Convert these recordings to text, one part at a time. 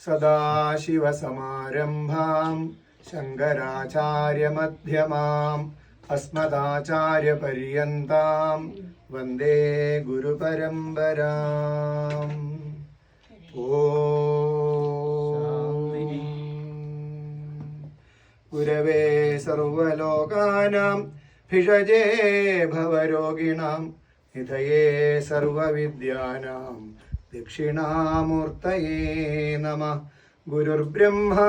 സദാശിവസമാരംഭാം ശങ്കരാചാര്യമധ്യമാം അസ്മദാചാര്യപര്യന്താം വന്ദേ ഗുരുപരമ്പരാം. ഓ. ഗുരവേ സർവലോകാനാം ഭിഷജേ ഭവരോഗിണാം നിധയേ സർവവിദ്യാനാം ദക്ഷിണാമൂർത്തയേ നമ. ഗുരുർബ്രഹ്മ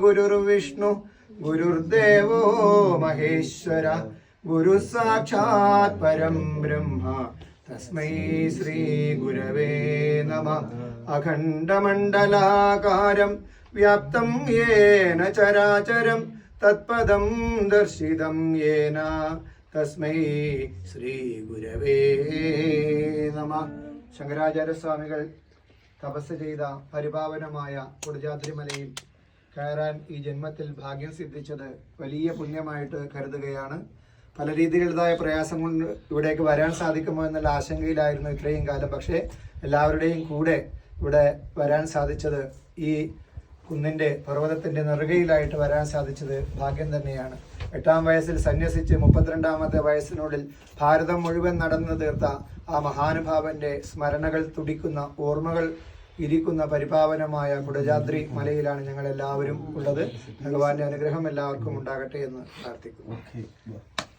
ഗുരുർവിഷ്ണു ഗുരുർദേവോ മഹേശ്വര. ഗുരു സാക്ഷാത് പരം ബ്രഹ്മ. തസ്മൈ ശ്രീ ഗുരവേ നമ. അഖണ്ഡമണ്ഡലാകാരം വ്യാപ്തം യേന ചരാചരം. തത്പദം ദർശിതം യേന. തസ്മൈ ശ്രീ ഗുരവേ നമ. ശങ്കരാചാര്യസ്വാമികൾ തപസ് ചെയ്ത പരിപാവനമായ കൊടുജാദ്രിമലയിൽ കയറാൻ ഈ ജന്മത്തിൽ ഭാഗ്യം സിദ്ധിച്ചത് വലിയ പുണ്യമായിട്ട് കരുതുകയാണ്. പല രീതിയിലുള്ളതായ പ്രയാസം കൊണ്ട് ഇവിടേക്ക് വരാൻ സാധിക്കുമോ എന്നുള്ള ആശങ്കയിലായിരുന്നു ഇത്രയും കാലം. പക്ഷേ എല്ലാവരുടെയും കൂടെ ഇവിടെ വരാൻ സാധിച്ചത് ഈ കുന്നിന്റെ പർവതത്തിന്റെ നെറുകയിലായിട്ട് വരാൻ സാധിച്ചത് ഭാഗ്യം തന്നെയാണ്. എട്ടാം വയസ്സിൽ സന്യസിച്ച് മുപ്പത്തിരണ്ടാമത്തെ വയസ്സിനുള്ളിൽ ഭാരതം മുഴുവൻ നടന്നു തീർത്ത ആ മഹാനുഭാവന്റെ സ്മരണകൾ തുടിക്കുന്ന ഓർമ്മകൾ ഇരിക്കുന്ന പരിപാവനമായ കുടജാദ്രി മലയിലാണ് ഞങ്ങൾ എല്ലാവരും ഉള്ളത്. ഭഗവാന്റെ അനുഗ്രഹം എല്ലാവർക്കും ഉണ്ടാകട്ടെ എന്ന് പ്രാർത്ഥിക്കുന്നു.